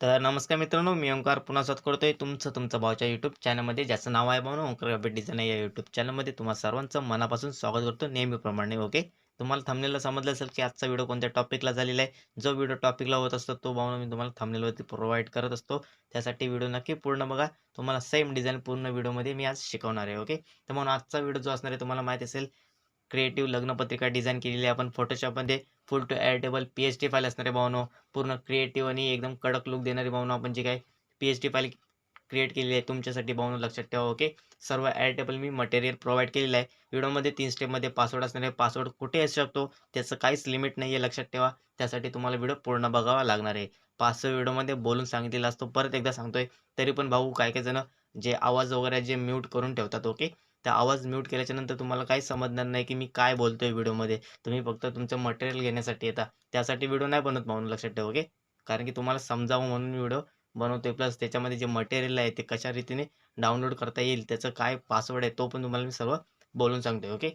तर नमस्कार मित्रांनो मी ओंकार पुन्हा स्वागत करतोय तुमचं तुमचं भावच्या यूट्यूब चॅनलमध्ये ज्याचं नाव आहे भाऊ ओंकार अपडेट डिझाईन या यूट्यूब चॅनलमध्ये तुम्हाला सर्वांचं मनापासून स्वागत करतो नेहमीप्रमाणे ओके तुम्हाला थांबलेलं समजलं असेल की आजचा व्हिडिओ कोणत्या टॉपिकला झालेला आहे? जो व्हिडिओ टॉपिकला होत असतो तो भाऊ मी तुम्हाला थांबलेलवरती प्रोव्हाइड करत असतो. त्यासाठी व्हिडिओ नक्की पूर्ण बघा. तुम्हाला सेम डिझाईन पूर्ण व्हिडिओमध्ये मी आज शिकवणार आहे ओके तर म्हणून आजचा व्हिडिओ जो असणार आहे तुम्हाला माहिती असेल क्रिएटिव्ह लग्नपत्रिका डिझाईन केलेली आहे. आपण फोटोशॉपमध्ये full to editable P H D file असणारे भावनो. पूर्ण क्रिएटिव्ह आणि एकदम कडक लुक देणारी भावना. आपण जे काय P H D file create केलेली आहे तुमच्यासाठी भावना लक्षात ठेवा ओके सर्व एअरटेबल मी मटेरियल प्रोव्हाइड केलेलं आहे. व्हिडिओमध्ये तीन स्टेपमध्ये पासवर्ड असणार आहे. पासवर्ड कुठे असू शकतो? त्याचं काहीच लिमिट नाही आहे लक्षात ठेवा. त्यासाठी तुम्हाला व्हिडिओ पूर्ण बघावा लागणार आहे. पाच सहा व्हिडिओमध्ये बोलून सांगितलेला असतो. परत एकदा सांगतोय तरी पण भाऊ काय काय जण जे आवाज वगैरे जे म्यूट करून ठेवतात ओके त्या आवाज म्यूट केल्याच्यानंतर तुम्हाला काही समजणार नाही की मी काय बोलतोय व्हिडिओमध्ये. तुम्ही फक्त तुमचं मटेरियल घेण्यासाठी येता. त्यासाठी व्हिडिओ नाही बनवत म्हणून लक्षात ठेवा ओके? कारण की तुम्हाला समजावं म्हणून व्हिडिओ बनवतोय. प्लस त्याच्यामध्ये जे मटेरियल आहे ते कशा रीतीने डाउनलोड करता येईल त्याचं काय पासवर्ड आहे तो पण तुम्हाला मी सर्व बोलून सांगतोय ओके?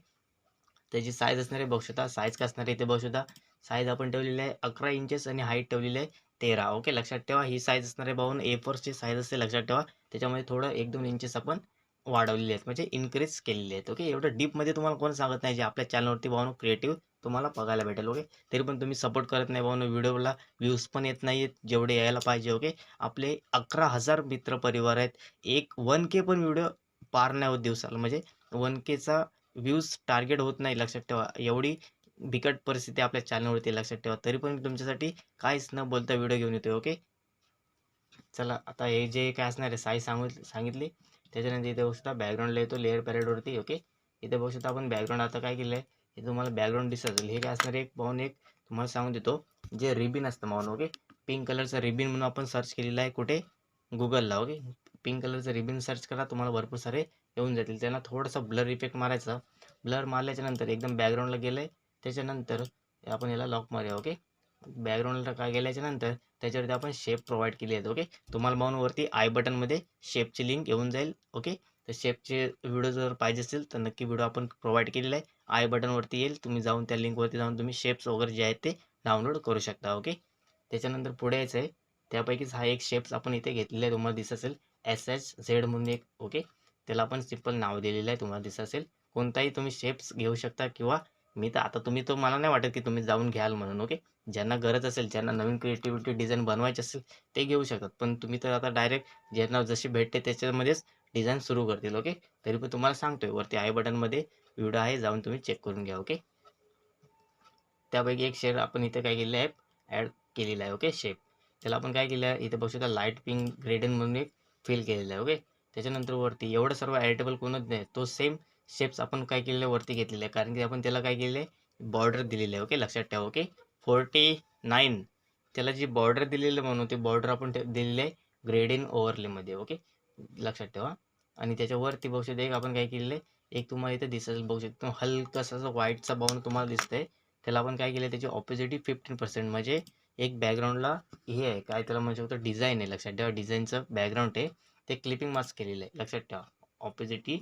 त्याची साईज असणार आहे शकता. साईज काय असणार आहे ते बघू शकता. साईज आपण ठेवलेली आहे अकरा इंचेस आणि हाईट ठेवलेली आहे तेरा ओके? लक्षात ठेवा. ही साईज असणार आहे भाऊन ए फोरची साईज असते लक्षात ठेवा. त्याच्यामध्ये थोडं एक दोन इंचेस आपण वाढवलेले आहेत म्हणजे इन्क्रीज केलेले आहेत. ओके एवढं डीपमध्ये तुम्हाला कोण सांगत नाही जे आपल्या चॅनलवरती भावनो क्रिएटिव्ह तुम्हाला बघायला भेटेल. ओके तरी पण तुम्ही सपोर्ट करत नाही भावनो व्हिडिओला व्ह्यूज पण येत नाही आहेत जेवढे यायला पाहिजे. ओके आपले अकरा हजार मित्र परिवार आहेत. एक वन के पण व्हिडिओ पार नाही होत दिवसाला म्हणजे वन केचा व्ह्यूज टार्गेट होत नाही लक्षात ठेवा. एवढी बिकट परिस्थिती आपल्या चॅनलवरती लक्षात ठेवा. तरी पण मी तुमच्यासाठी काहीच न बोलता व्हिडिओ घेऊन येतोय. ओके चला आता हे जे काय असणार आहे साई सांगू सांगितली. त्याच्यानंतर इथे बघू शकता बॅकग्राऊंडला येतो लेअर पॅरेडवरती ओके इथे बघू शकता आपण बॅकग्राऊंड आता काय केलं आहे हे तुम्हाला बॅकग्राऊंड दिसत असेल. हे काय असणार? एक पाहून एक तुम्हाला सांगून देतो. जे रिबिन असतं माऊन ओके पिंक कलरचं रिबिन म्हणून आपण सर्च केलेलं आहे कुठे? गुगलला ओके पिंक कलरचं रिबिन सर्च करा तुम्हाला भरपूर सारे येऊन जातील. त्यांना थोडंसं ब्लर इफेक्ट मारायचा. ब्लर मारल्याच्यानंतर एकदम बॅकग्राऊंडला गेलं आहे त्याच्यानंतर आपण याला लॉक मारूया ओके बॅकग्राऊंडला काय गेल्याच्यानंतर त्याच्यावरती आपण शेप प्रोव्हाइड केली आहेत ओके तुम्हाला माऊनवरती आय बटनमध्ये शेपची लिंक येऊन जाईल ओके तर शेपचे व्हिडिओ जर पाहिजे असेल तर नक्की व्हिडिओ आपण प्रोव्हाइड केलेला आहे. आय बटनवरती येईल तुम्ही जाऊन त्या लिंकवरती जाऊन तुम्ही शेप्स वगैरे जे आहेत ते डाउनलोड करू शकता ओके त्याच्यानंतर पुढे यायचं आहे. त्यापैकीच हा एक शेप्स आपण इथे घेतलेला आहे तुम्हाला दिसत असेल एस एच झेड म्हणून एक ओके त्याला आपण सिंपल नाव दिलेलं आहे तुम्हाला दिसत असेल. कोणताही तुम्ही शेप्स घेऊ शकता किंवा मी तर आता तुम्ही तर मला नाही वाटत की तुम्ही जाऊन घ्याल म्हणून ओके ज्यांना गरज असेल ज्यांना नवीन क्रिएटिव्हिटी डिझाईन बनवायची असेल ते घेऊ शकतात. पण तुम्ही तर आता डायरेक्ट ज्यांना जशी भेटते त्याच्यामध्येच डिझाईन सुरू करतील ओके तरी पण तुम्हाला सांगतोय वरती आय बटनमध्ये व्हिडिओ आहे जाऊन तुम्ही चेक करून घ्या ओके त्यापैकी एक शेअर आपण इथे काय केलेलं आहे? ॲड केलेला आहे ओके शेप त्याला आपण काय केलं आहे? इथे बघू शकता लाइट पिंक ग्रेडन म्हणून एक फिल केलेलं आहे ओके त्याच्यानंतर वरती एवढं सर्व ॲडिटेबल कोणच नाही तो सेम शेप्स आपण काय केलेले वरती घेतलेले आहे. कारण की आपण त्याला काय केले? बॉर्डर दिलेली आहे. ओके लक्षात ठेवा. ओके फोर्टी नाईन त्याला जी बॉर्डर दिलेलं म्हणून ते बॉर्डर आपण दिलेली आहे ग्रेडिन ओव्हरलेमध्ये ओके लक्षात ठेवा. आणि त्याच्यावरती बघू शकते एक आपण काय केलेलं आहे? एक तुम्हाला इथे दिसेल बघू शकतो हलकंसं असं व्हाईटचा बाउंड तुम्हाला दिसतंय. त्याला आपण काय केलं त्याची ऑपोजिटी फिफ्टीन पर्सेंट म्हणजे एक बॅकग्राऊंडला हे आहे. काय त्याला म्हणू शकतो? डिझाईन आहे. लक्षात ठेवा. डिझाईनचं बॅकग्राऊंड आहे. ते क्लिपिंग मास्क केलेलं आहे. लक्षात ठेवा. ऑपोजिटी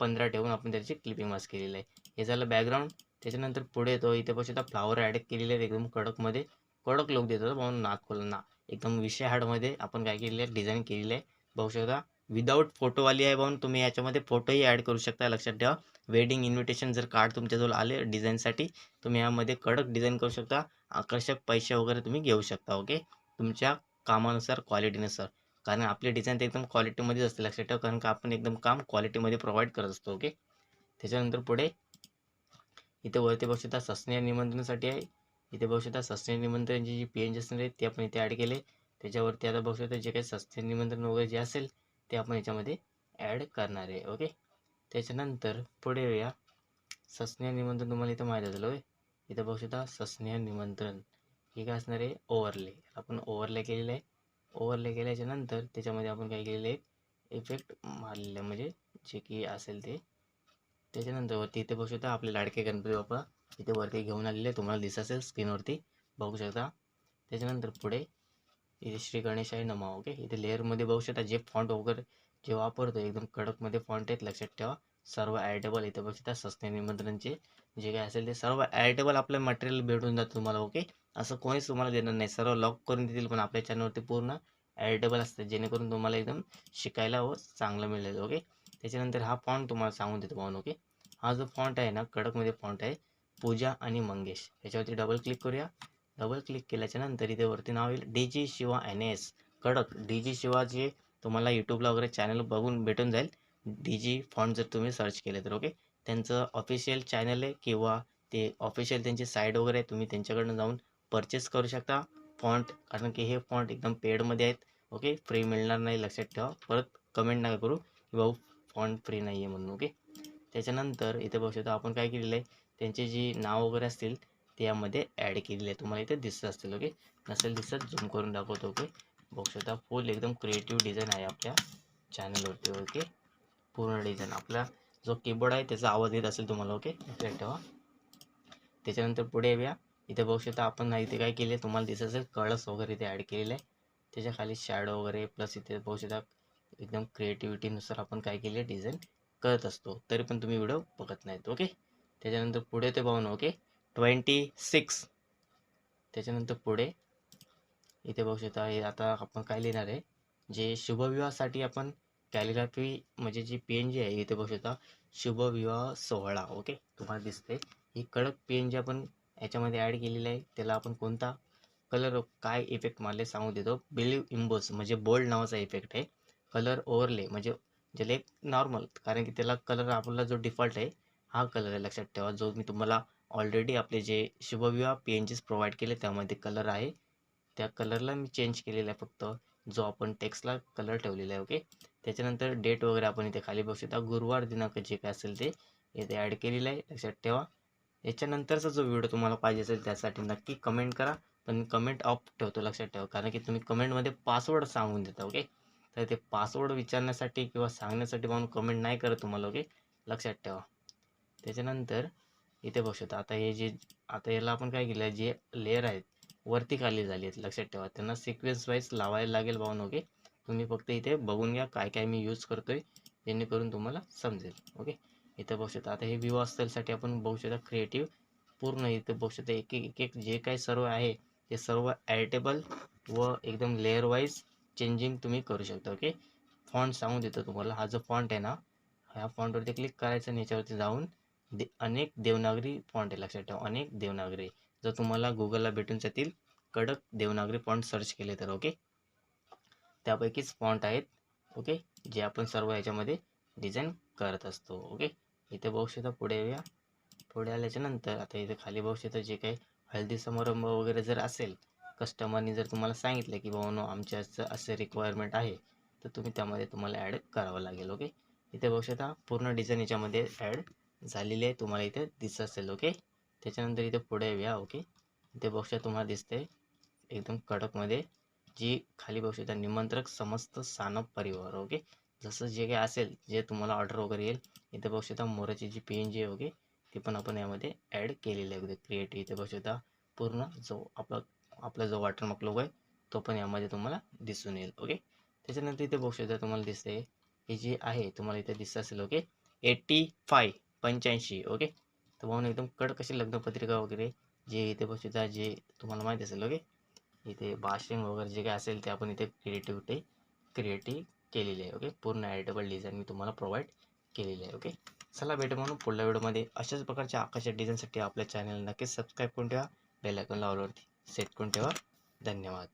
पंधरा ठेवून आपण त्याची क्लिपिंग मास्क केलेलं आहे. हे झालं बॅकग्राऊंड त्याच्यानंतर पुढे येतो. इथे बघू आता फ्लावर ॲड केलेले आहेत. एकदम कडकमध्ये. कडक लोक देतात म्हणून नाथ एकदम विषय हार्डमध्ये आपण काय केलेलं आहे? डिझाईन केलेलं आहे. बघू शकता. विदाऊट फोटोवाली आहे म्हणून तुम्ही याच्यामध्ये फोटोही ॲड करू शकता. लक्षात ठेवा. वेडिंग इन्व्हिटेशन जर कार्ड तुमच्याजवळ आले डिझाईनसाठी तुम्ही यामध्ये कडक डिझाईन करू शकता. आकर्षक पैसे वगैरे तुम्ही घेऊ शकता. ओके तुमच्या कामानुसार क्वालिटीनुसार कारण आपले डिझाईन ते एकदम क्वालिटीमध्येच असते लक्षात ठेवा. कारण का आपण एकदम काम क्वालिटीमध्ये प्रोव्हाइड करत असतो ओके त्याच्यानंतर पुढे इथे वरती बघू शकता सस्नेह निमंत्रणासाठी आहे. इथे बघू शकता सस्नेह निमंत्रणची जी पी एन जी असणार आहे ते आपण इथे ॲड केले. त्याच्यावरती आता बघू शकता जे काही सस्नेह निमंत्रण वगैरे जे असेल ते आपण याच्यामध्ये ॲड करणार आहे ओके त्याच्यानंतर पुढे येऊया. सस्नेह निमंत्रण तुम्हाला इथं माहीत असेल होय? इथं बघू शकता सस्नेह निमंत्रण हे काय असणार आहे? ओव्हरले आपण ओव्हरले केलेलं आहे. ओव्हरले केल्याच्यानंतर त्याच्यामध्ये आपण काय केलेलं एक इफेक्ट मारलेलं म्हणजे जे की असेल ते. त्याच्यानंतर वरती इथे बघू शकता आपले लाडके गणपती बाप्पा इथे वरती घेऊन आलेले तुम्हाला दिसत असेल स्क्रीनवरती. बघू शकता. त्याच्यानंतर पुढे इथे श्री गणेश आहे नमा ओके इथे लेअरमध्ये बघू शकता जे फॉन्ट वगैरे जे वापरतो एकदम कडकमध्ये फॉन्ट आहेत. लक्षात ठेवा. सर्व ॲडेबल इथे बघू शकता. सस्ते निमंत्रणचे जे काय असेल ते सर्व ॲडेबल आपलं मटेरियल भेटून जातं तुम्हाला ओके असं कोणीच तुम्हाला देणार नाही. सर्व लॉक करून देतील पण आपल्या चॅनलवरती पूर्ण ॲडिटेबल असतात जेणेकरून तुम्हाला एकदम शिकायला व चांगलं मिळेल ओके त्याच्यानंतर हा फॉन्ट तुम्हाला सांगून देतो पाहून ओके हा जो फॉन्ट आहे ना कडकमध्ये फॉन्ट आहे पूजा आणि मंगेश. याच्यावरती डबल क्लिक करूया. डबल क्लिक केल्याच्यानंतर इथे वरती नाव येईल D G Shiva N S कडक डी जी शिवा जे तुम्हाला यूट्यूबला वगैरे चॅनल बघून भेटून जाईल. डी जी फॉन्ट जर तुम्ही सर्च केले तर ओके त्यांचं ऑफिशियल चॅनल आहे किंवा ते ऑफिशियल त्यांची साईट वगैरे आहे तुम्ही त्यांच्याकडनं जाऊन परचेस करू शकता. फॉन्ट कारण की हे फॉन्ट एकदम पेडमध्ये आहेत. ओके फ्री मिळणार नाही लक्षात ठेवा. परत कमेंट नका करू की भाऊ फॉन्ट फ्री नाही आहे म्हणून. ओके त्याच्यानंतर इथे बघू शकता आपण काय केलेलं आहे? त्यांचे जी नाव वगैरे असतील ते यामध्ये ॲड केलेले आहे तुम्हाला इथे दिसत असतील. ओके नसेल दिसत झूम करून दाखवतो. ओके बघू शकता फुल एकदम क्रिएटिव्ह डिझाईन आहे आपल्या चॅनलवरती ओके पूर्ण डिझाईन आपला जो कीबोर्ड आहे त्याचा आवाज येत असेल तुम्हाला. ओके लक्षात ठेवा. त्याच्यानंतर पुढे येऊया. इथे बघू शकता आपण इथे काय केले तुम्हाला दिसत असेल कळस वगैरे इथे ॲड केलेलं आहे. त्याच्याखाली शॅडो वगैरे प्लस इथे बघू शकता एकदम क्रिएटिव्हिटीनुसार आपण काय केले डिझाईन करत असतो. तरी पण तुम्ही व्हिडिओ बघत नाहीत ओके त्याच्यानंतर पुढे ते पाहून ओके ट्वेंटी सिक्स त्याच्यानंतर पुढे इथे बघू शकता हे आता आपण काय लिहिणार आहे? जे शुभविवाहासाठी आपण कॅलिग्राफी म्हणजे जी पी एन जी आहे इथे बघू शकता शुभविवाह सोहळा ओके तुम्हाला दिसते ही कडक पी एन जी आपण याच्यामध्ये ॲड केलेलं आहे. त्याला आपण कोणता कलर काय इफेक्ट मारले सांगू देतो. बिलीव इम्बोस म्हणजे बोल्ड नावाचा इफेक्ट आहे. कलर ओव्हरले म्हणजे ज्याला एक नॉर्मल कारण की त्याला कलर आपला जो डिफॉल्ट आहे हा कलर आहे. लक्षात ठेवा जो मी तुम्हाला ऑलरेडी आपले जे शुभविवाह पी एन जीस प्रोव्हाइड केले त्यामध्ये कलर आहे. त्या कलरला मी चेंज केलेला आहे फक्त जो आपण टेक्स्टला कलर ठेवलेला आहे ओके त्याच्यानंतर डेट वगैरे आपण इथे खाली बघू शकता. गुरुवार दिनांक जे काय असेल ते इथे ॲड केलेलं आहे. लक्षात ठेवा. याच्यानंतरचा जो व्हिडिओ तुम्हाला पाहिजे असेल त्यासाठी नक्की कमेंट करा. पण कमेंट ऑफ ठेवतो लक्षात ठेवा. कारण की तुम्ही कमेंटमध्ये पासवर्ड सांगून देता ओके तर ते पासवर्ड विचारण्यासाठी किंवा सांगण्यासाठी म्हणून कमेंट नाही करत तुम्हाला ओके लक्षात ठेवा. त्याच्यानंतर इथे बघू शकता आता हे जे आता याला आपण काय केलं जे लेअर आहेत वरती खाली झाली आहेत लक्षात ठेवा. त्यांना सिक्वेन्स वाईज लावायला लागेल भाऊन ओके तुम्ही फक्त इथे बघून घ्या काय काय मी यूज करतोय जेणेकरून तुम्हाला समजेल ओके इथं बघू शकता आता हे व्ह्यू असल्यासाठी आपण बघू शकता क्रिएटिव्ह पूर्ण इथं बघू शकता एक एक एक एक जे काही सर्व आहे ते सर्व ॲडिटेबल व एकदम लेअर वाईज चेंजिंग तुम्ही करू शकता ओके फॉन्ट सांगून देतो तुम्हाला. हा जो फॉन्ट आहे ना ह्या फॉन्टवरती क्लिक करायचं आणि याच्यावरती जाऊन दे अनेक देवनागरी फॉन्ट आहे लक्षात ठेवा. अनेक देवनागरी. जर तुम्हाला गुगलला भेटून जातील कडक देवनागरी फॉन्ट सर्च केले तर ओके त्यापैकीच फॉन्ट आहेत ओके जे आपण सर्व याच्यामध्ये डिझाईन करत असतो ओके इथे बघू शकता पुढे येऊया. पुढे आल्याच्यानंतर आता इथे खाली बघू शकता जे काही हळदी समारंभ वगैरे जर असेल कस्टमरनी जर तुम्हाला सांगितलं की बाबा आमच्या असं असे रिक्वायरमेंट आहे तर तुम्ही त्यामध्ये तुम्हाला ॲड करावं लागेल ओके इथे बघू शकता पूर्ण डिझाईन याच्यामध्ये ॲड झालेली आहे तुम्हाला इथे दिसत असेल ओके त्याच्यानंतर इथे पुढे येऊया ओके इथे बघू शकता तुम्हाला दिसते एकदम कडकमध्ये जी खाली बघू शकता निमंत्रक समस्त सानप परिवार ओके जसं जे काही असेल जे तुम्हाला ऑर्डर वगैरे येईल इथे बघू शकता मोराची जी पी एन जी आहे ओके ती पण आपण यामध्ये ॲड केलेली आहे क्रिएट इथे बघू शकता पूर्ण जो आपला आपला जो वॉटरमार्क लोगो आहे तो पण यामध्ये तुम्हाला दिसून येईल ओके त्याच्यानंतर इथे बघू शकता तुम्हाला दिसते हे जी आहे तुम्हाला इथे दिसत असेल ओके एट्टी फाय पंच्याऐंशी ओके तर म्हणून एकदम कडक कशी लग्नपत्रिका वगैरे जे इथे बघू शकता जे तुम्हाला माहिती असेल ओके इथे भाषण वगैरे जे काही असेल ते आपण इथे क्रिएटिव्हिटी क्रिएटिव्ह केलेली आहे ओके पूर्ण ॲडिटेबल डिझाईन मी तुम्हाला प्रोव्हाइड केलेली आहे ओके चला भेटू म्हणून पुढल्या व्हिडिओमध्ये अशाच प्रकारच्या आकाशाच्या डिझाईनसाठी आपल्या चॅनल नक्कीच सबस्क्राईब करून ठेवा बेल लावल्यावरती सेट करून ठेवा. धन्यवाद.